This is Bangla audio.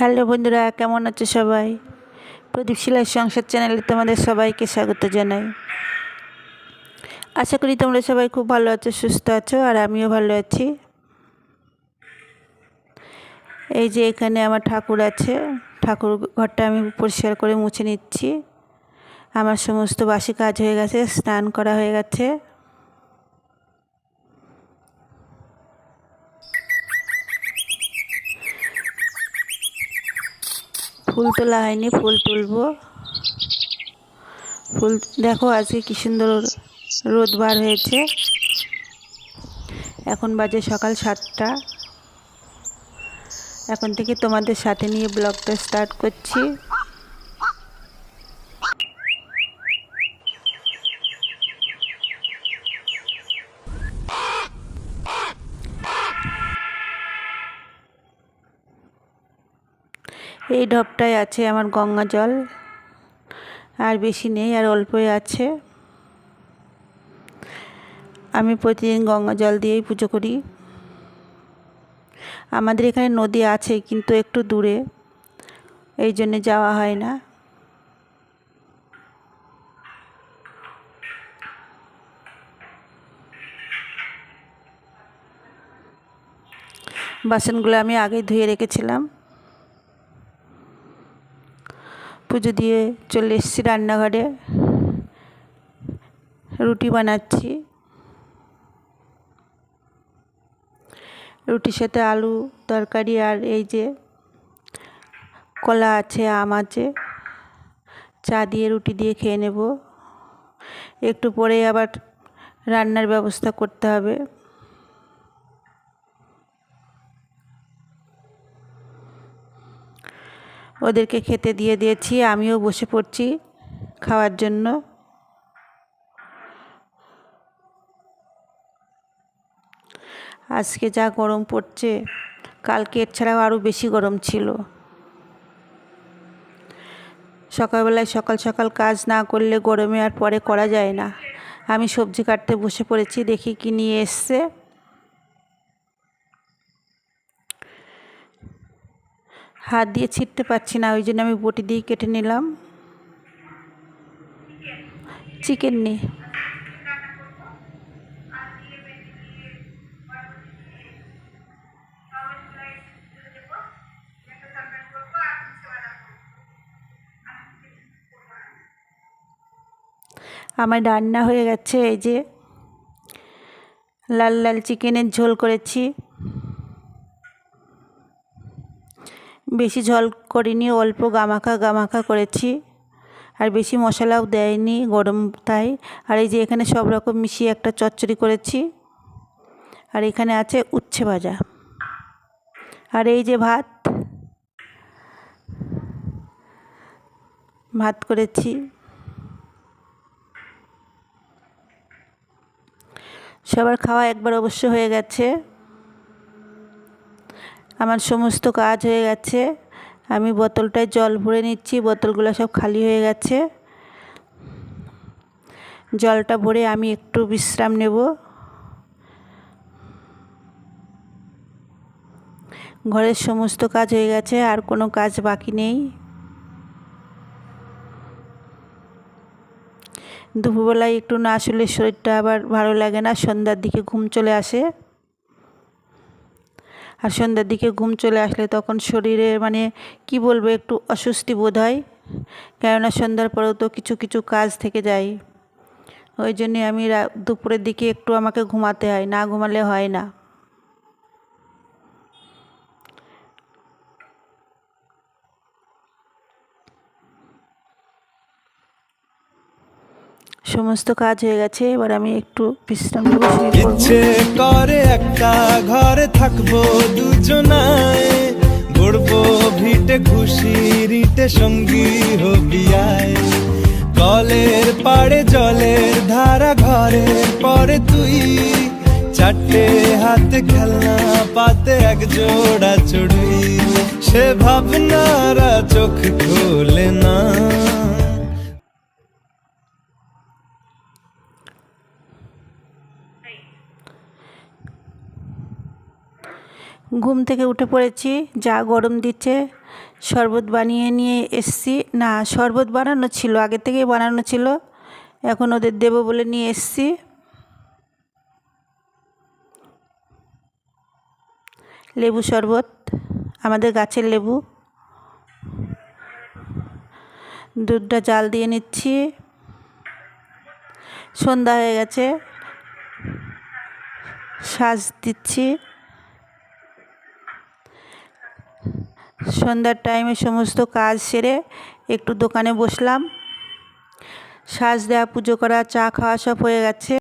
হ্যালো বন্ধুরা, কেমন আছো সবাই? প্রদীপ শিলার সংসার চ্যানেলে তোমাদের সবাইকে স্বাগত জানাই। আশা করি তোমরা সবাই খুব ভালো আছো, সুস্থ আছো, আর আমিও ভালো আছি। এই যে এখানে আমার ঠাকুর আছে, ঠাকুর ঘরটা আমি পরিষ্কার করে মুছে নিচ্ছি। আমার সমস্ত বাসি কাজ হয়ে গেছে, স্নান করা হয়ে গেছে। ফুল তোলা হয়নি, ফুল তুলবো। ফুল, দেখো আজকে কী সুন্দর রোদ বার হয়েছে। এখন বাজে সকাল সাতটা। এখন থেকে তোমাদের সাথে নিয়ে ব্লগটা স্টার্ট করছি। এই ঢপটায় আছে আমার গঙ্গা জল। আর বেশি নেই, আর অল্পই আছে। আমি প্রতিদিন গঙ্গা জল দিয়েই পুজো করি। আমাদের এখানে নদী আছে, কিন্তু একটু দূরে। এই জন্যে যাওয়া হয় না। বাসনগুলো আমি আগে ধুয়ে রেখেছিলাম। পুজো দিয়ে চলে এসেছি রান্নাঘরে। রুটি বানাচ্ছি। রুটির সাথে আলু তরকারি আর এই যে কলা আছে, আম আছে, চা দিয়ে রুটি দিয়ে খেয়ে নেব। একটু পরে আবার রান্নার ব্যবস্থা করতে হবে। ওদেরকে খেতে দিয়ে দিয়েছি, আমিও বসে পড়ছি খাওয়ার জন্য। আজকে যা গরম পড়ছে, কালকে এর ছাড়াও আরও বেশি গরম ছিল। সকালবেলায় সকাল সকাল কাজ না করলে গরমে আর পরে করা যায় না। আমি সবজি কাটতে বসে পড়েছি, দেখি কি নিয়ে এসছে। হাত দিয়ে ছিটতে পারছি না, ওই জন্য আমি বটি দিয়ে কেটে নিলাম। চিকেন নিয়ে আমার রান্না হয়ে গেছে, এই যে লাল লাল চিকেনের ঝোল করেছি। বেশি ঝোল করিনি, অল্প গামাখা গামাখা করেছি। আর বেশি মশলাও দেয়নি গরম তাই। আর এই যে এখানে সব রকম মিশিয়ে একটা চচ্চড়ি করেছি। আর এখানে আছে উচ্ছে ভাজা। আর এই যে ভাত ভাত করেছি। সবার খাওয়া একবার অবশ্য হয়ে গেছে। আমার সমস্ত কাজ হয়ে গেছে। আমি বোতলটায় জল ভরে নিচ্ছি, বোতলগুলো সব খালি হয়ে গেছে। জলটা ভরে আমি একটু বিশ্রাম নেব। ঘরের সমস্ত কাজ হয়ে গেছে, আর কোনো কাজ বাকি নেই। দুপুরবেলায় একটু না আসলে শরীরটা আবার ভালো লাগে না, সন্ধ্যার দিকে ঘুম চলে আসে। আর সন্ধ্যার দিকে ঘুম চলে আসলে তখন শরীরে মানে কি বলব, একটু অস্বস্তি বোধ হয়। কেননা সন্ধ্যার পরেও তো কিছু কিছু কাজ থেকে যায়। ওই জন্যে আমি দুপুরের দিকে একটু আমাকে ঘুমাতে হয়, না ঘুমালে হয় না। সমস্ত কাজ হয়ে গেছে, এবার আমি একটু বিশ্রাম নেব। ইচ্ছে করে একটা ঘরে থাকব দুজনায়, গড়বো ভিটে খুশি, রিটে সঙ্গী হবিয়ায়। কলের পাড়ে জলের ধারা ঘরে পরে তুই। চারটে হাতে খেলনা, পাতে এক জোড়া চড়ুই। সে ভাবনারা চোখ খোলে না। ঘুম থেকে উঠে পড়েছি, যা গরম দিচ্ছে, শরবত বানিয়ে নিয়ে এসছি। না, শরবত বানানো ছিল, আগে থেকেই বানানো ছিল, এখন ওদের দেবো বলে নিয়ে এসছি। লেবু শরবত, আমাদের গাছের লেবু। দুধটা জাল দিয়ে নিচ্ছি। সন্ধ্যা হয়ে গেছে শ্বাস দিচ্ছি। সন্ধ্যার টাইমে সমস্ত কাজ সেরে একটু দোকানে বসলাম। সাজ দেওয়া পুজো করা, চা খাওয়া সব হয়ে গেছে।